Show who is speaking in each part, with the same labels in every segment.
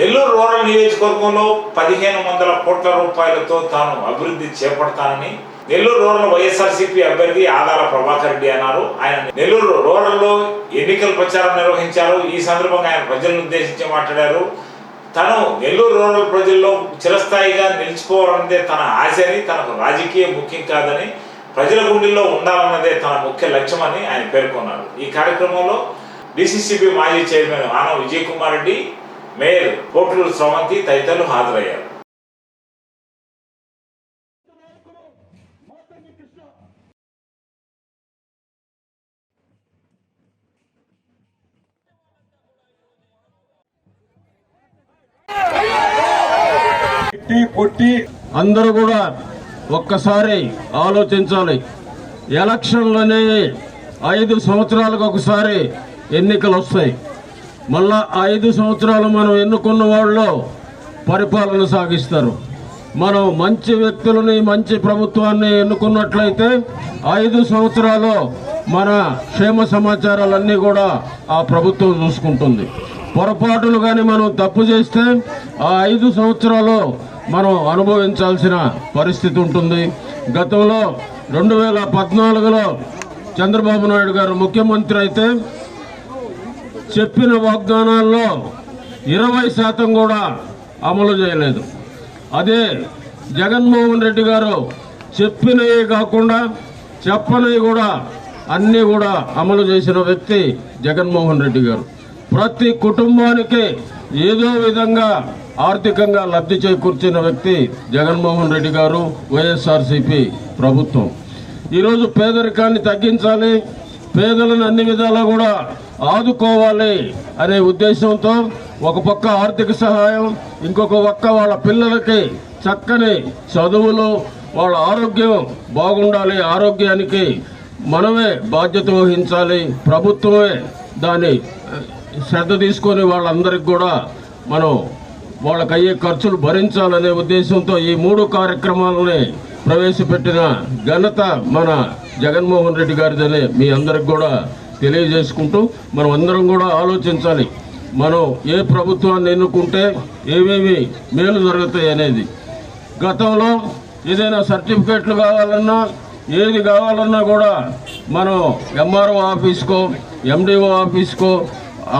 Speaker 1: Nellore rural నియోజకవర్గంలో పదిహేను వందల కోట్ల రూపాయలతో తాను అభివృద్ధి చేపడతానని నెల్లూరు రూరల్ వైఎస్ఆర్సీపీ అభ్యర్థి ఆదాల ప్రభాకర్ రెడ్డి అన్నారు. ఆయన నెల్లూరు రూరల్లో ఎన్నికల ప్రచారం నిర్వహించారు. ఈ సందర్భంగా ఆయన ప్రజలను ఉద్దేశించి మాట్లాడారు. తను నెల్లూరు రూరల్ ప్రజల్లో చిరస్థాయిగా నిలిచిపోవాలన్నదే తన ఆశ అని తనకు రాజకీయం ముఖ్యం కాదని ప్రజల గుండెల్లో ఉండాలన్నదే తన ముఖ్య లక్ష్యమని ఆయన పేర్కొన్నారు. ఈ కార్యక్రమంలో డిసిసిబి మాజీ చైర్మన్ ఆనవ విజయ్ కుమార్ రెడ్డి మేయర్ కోటూరు స్రవంతి తదితరులు హాజరయ్యారు.
Speaker 2: పుట్టి అందరూ కూడా ఒక్కసారి ఆలోచించాలి. ఎలక్షన్లు అనేవి ఐదు సంవత్సరాలకు ఒకసారి ఎన్నికలు వస్తాయి మళ్ళా ఐదు సంవత్సరాలు మనం ఎన్నుకున్న వాళ్ళు పరిపాలన సాగిస్తారు. మనం మంచి వ్యక్తులని మంచి ప్రభుత్వాన్ని ఎన్నుకున్నట్లయితే ఐదు సంవత్సరాలు మన క్షేమ సమాచారాలన్నీ కూడా ఆ ప్రభుత్వం చూసుకుంటుంది. పొరపాటులు కానీ మనం తప్పు చేస్తే ఆ ఐదు సంవత్సరాలు మనం అనుభవించాల్సిన పరిస్థితి ఉంటుంది. గతంలో రెండు వేల పద్నాలుగులో చంద్రబాబు నాయుడు గారు ముఖ్యమంత్రి అయితే చెప్పిన వాగ్దానాల్లో ఇరవై శాతం కూడా అమలు చేయలేదు. అదే జగన్మోహన్ రెడ్డి గారు చెప్పినవి కాకుండా చెప్పనివి కూడా అన్నీ కూడా అమలు చేసిన వ్యక్తి జగన్మోహన్ రెడ్డి గారు. ప్రతి కుటుంబానికి ఏదో విధంగా ఆర్థికంగా లబ్ధి చేకూర్చిన వ్యక్తి జగన్మోహన్ రెడ్డి గారు వైఎస్ఆర్సీపీ ప్రభుత్వం. ఈరోజు పేదరికాన్ని తగ్గించాలి. పేదలను అన్ని విధాలా కూడా ఆదుకోవాలి అనే ఉద్దేశంతో ఒక పక్క ఆర్థిక సహాయం ఇంకొక పక్క వాళ్ళ పిల్లలకి చక్కని చదువులు వాళ్ళ ఆరోగ్యం బాగుండాలి. ఆరోగ్యానికి మనమే బాధ్యత వహించాలి. ప్రభుత్వమే దాని శ్రద్ధ తీసుకొని వాళ్ళందరికి కూడా మనం వాళ్ళకి అయ్యే ఖర్చులు భరించాలనే ఉద్దేశంతో ఈ మూడు కార్యక్రమాలని ప్రవేశపెట్టిన ఘనత మన జగన్మోహన్ రెడ్డి గారిదనే. మీ అందరికి కూడా తెలియజేసుకుంటూ మనం అందరం కూడా ఆలోచించాలి. మనం ఏ ప్రభుత్వాన్ని ఎన్నుకుంటే ఏమేమి మేలు జరుగుతాయి అనేది. గతంలో ఏదైనా సర్టిఫికేట్లు కావాలన్నా ఏది కావాలన్నా కూడా మనం ఎంఆర్ఓ ఆఫీస్కో ఎండిఓ ఆఫీస్కో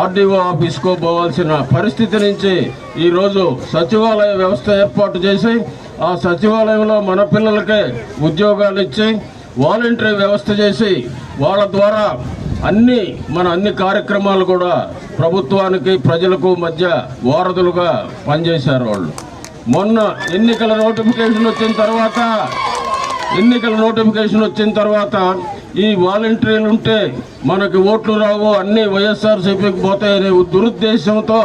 Speaker 2: ఆర్డీఓ ఆఫీస్కో పోవాల్సిన పరిస్థితి నుంచి ఈరోజు సచివాలయ వ్యవస్థ ఏర్పాటు చేసి ఆ సచివాలయంలో మన పిల్లలకే ఉద్యోగాలు ఇచ్చి వాలంటరీ వ్యవస్థ చేసి వాళ్ళ ద్వారా అన్ని మన అన్ని కార్యక్రమాలు కూడా ప్రభుత్వానికి ప్రజలకు మధ్య వారధులుగా పనిచేశారు వాళ్ళు. మొన్న ఎన్నికల నోటిఫికేషన్ వచ్చిన తర్వాత ఎన్నికల నోటిఫికేషన్ వచ్చిన తర్వాత ఈ వాలంటీర్లు ఉంటే మనకి ఓట్లు రావు అన్ని వైఎస్ఆర్సీపీకి పోతాయనే దురుద్దేశంతో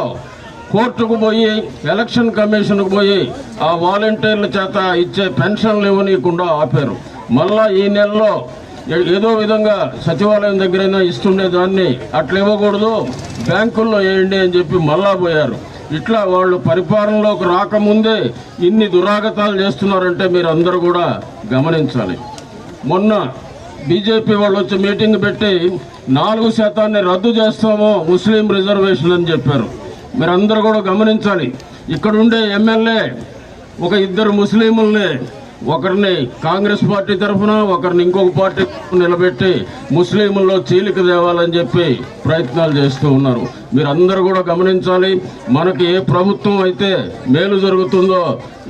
Speaker 2: కోర్టుకు పోయి ఎలక్షన్ కమిషన్కు పోయి ఆ వాలంటీర్ల చేత ఇచ్చే పెన్షన్లు ఇవ్వనీయకుండా ఆపారు. మళ్ళా ఈ నెలలో ఏదో విధంగా సచివాలయం దగ్గరైనా ఇస్తుండే దాన్ని అట్లా ఇవ్వకూడదు బ్యాంకుల్లో వేయండి అని చెప్పి మళ్ళా పోయారు. ఇట్లా వాళ్ళు పరిపాలనలోకి రాకముందే ఇన్ని దురాగతాలు చేస్తున్నారంటే మీరు అందరూ కూడా గమనించాలి. మొన్న బీజేపీ వాళ్ళు వచ్చి మీటింగ్ పెట్టి నాలుగు శాతాన్ని రద్దు చేస్తాము ముస్లిం రిజర్వేషన్ అని చెప్పారు. మీరందరూ కూడా గమనించాలి. ఇక్కడ ఉండే ఎమ్మెల్యే ఒక ఇద్దరు ముస్లింలని ఒకరిని కాంగ్రెస్ పార్టీ తరఫున ఒకరిని ఇంకొక పార్టీ నిలబెట్టి ముస్లింల్లో చీలిక తేవాలని చెప్పి ప్రయత్నాలు చేస్తూ ఉన్నారు. మీరందరూ కూడా గమనించాలి మనకి ఏ ప్రభుత్వం అయితే మేలు జరుగుతుందో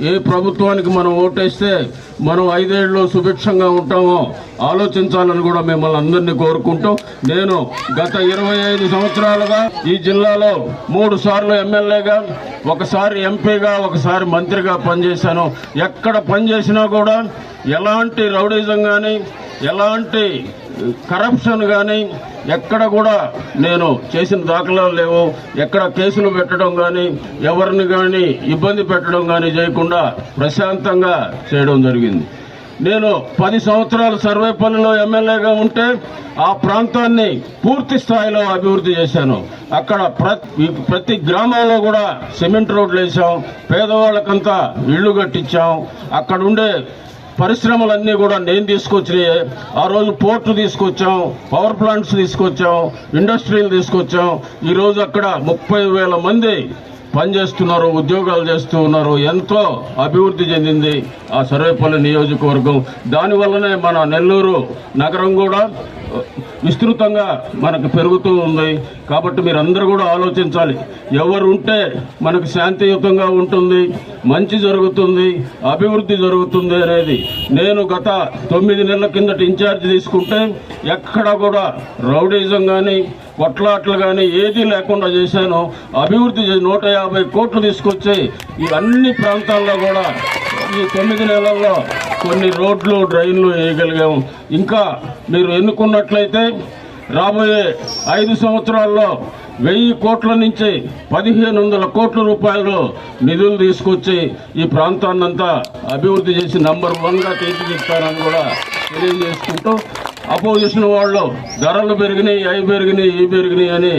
Speaker 2: ఏ ప్రభుత్వానికి మనం ఓటేస్తే మనం ఐదేళ్ళు సుభిక్షంగా ఉంటామో ఆలోచించాలని కూడా మిమ్మల్ని అందరినీ కోరుకుంటూ నేను గత ఇరవై ఐదు సంవత్సరాలుగా ఈ జిల్లాలో మూడు సార్లు ఎమ్మెల్యేగా ఒకసారి ఎంపీగా ఒకసారి మంత్రిగా పనిచేశాను. ఎక్కడ పనిచేసినా కూడా ఎలాంటి రౌడీజం కానీ ఎలాంటి కరప్షన్ కానీ ఎక్కడ కూడా నేను చేసిన దాఖలాలు లేవు. ఎక్కడ కేసులు పెట్టడం కానీ ఎవరిని కానీ ఇబ్బంది పెట్టడం కానీ చేయకుండా ప్రశాంతంగా చేయడం జరిగింది. నేను పది సంవత్సరాలు సర్వేపల్లిలో ఎమ్మెల్యేగా ఉంటే ఆ ప్రాంతాన్ని పూర్తి స్థాయిలో అభివృద్ధి చేశాను. అక్కడ ప్రతి ప్రతి గ్రామంలో కూడా సిమెంట్ రోడ్లు వేసాం పేదవాళ్ళకంతా ఇళ్ళు కట్టించాం. అక్కడ ఉండే పరిశ్రమలన్నీ కూడా నేను తీసుకొచ్చినాయి. ఆ రోజు పోర్టు తీసుకొచ్చాం పవర్ ప్లాంట్స్ తీసుకొచ్చాం ఇండస్ట్రీలు తీసుకొచ్చాం. ఈరోజు అక్కడ ముప్పై వేల మంది పనిచేస్తున్నారు ఉద్యోగాలు చేస్తూ ఉన్నారు. ఎంతో అభివృద్ధి చెందింది ఆ సర్వేపల్లి నియోజకవర్గం. దానివల్లనే మన నెల్లూరు నగరం కూడా విస్తృతంగా మనకు పెరుగుతూ ఉంది. కాబట్టి మీరందరూ కూడా ఆలోచించాలి. ఎవరు ఉంటే మనకు శాంతియుతంగా ఉంటుంది మంచి జరుగుతుంది అభివృద్ధి జరుగుతుంది అనేది నేను గత తొమ్మిది నెలల కిందట ఇన్ఛార్జ్ తీసుకుంటే ఎక్కడ కూడా రౌడీజం కానీ కొట్లాట్లు కానీ ఏదీ లేకుండా చేశాను. అభివృద్ధి నూట యాభై కోట్లు తీసుకొచ్చి ఈ అన్ని ప్రాంతాల్లో కూడా ఈ తొమ్మిది నెలల్లో కొన్ని రోడ్లు డ్రైన్లు వేయగలిగాము. ఇంకా మీరు ఎన్నుకున్నట్లయితే రాబోయే ఐదు సంవత్సరాల్లో వెయ్యి కోట్ల నుంచి పదిహేను వందల కోట్ల రూపాయలు నిధులు తీసుకొచ్చి ఈ ప్రాంతాన్నంతా అభివృద్ధి చేసి నంబర్ వన్గా తీర్చిదిద్దుతారని కూడా తెలియజేసుకుంటూ అపోజిషన్ వాళ్ళు ధరలు పెరిగినాయి అవి పెరిగినాయి ఇవి పెరిగినాయి అని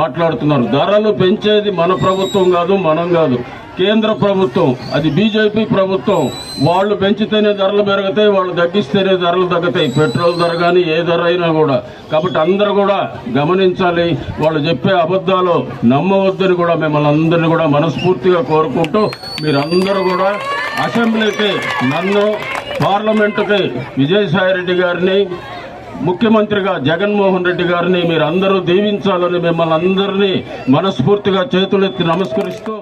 Speaker 2: మాట్లాడుతున్నారు. ధరలు పెంచేది మన ప్రభుత్వం కాదు మనం కాదు. కేంద్ర ప్రభుత్వం అది బీజేపీ ప్రభుత్వం వాళ్ళు పెంచితేనే ధరలు పెరుగుతాయి వాళ్ళు తగ్గిస్తేనే ధరలు తగ్గుతాయి. పెట్రోల్ ధర కానీ ఏ ధర అయినా కూడా. కాబట్టి అందరూ కూడా గమనించాలి. వాళ్ళు చెప్పే అబద్ధాలు నమ్మవద్దని కూడా మిమ్మల్ని అందరినీ కూడా మనస్ఫూర్తిగా కోరుకుంటూ మీరందరూ కూడా అసెంబ్లీకి నన్ను పార్లమెంటుకి విజయసాయిరెడ్డి గారిని ముఖ్యమంత్రిగా జగన్మోహన్ రెడ్డి గారిని మీరు అందరూ దీవించాలని మిమ్మల్ని అందరినీ మనస్ఫూర్తిగా చేతులెత్తి నమస్కరిస్తూ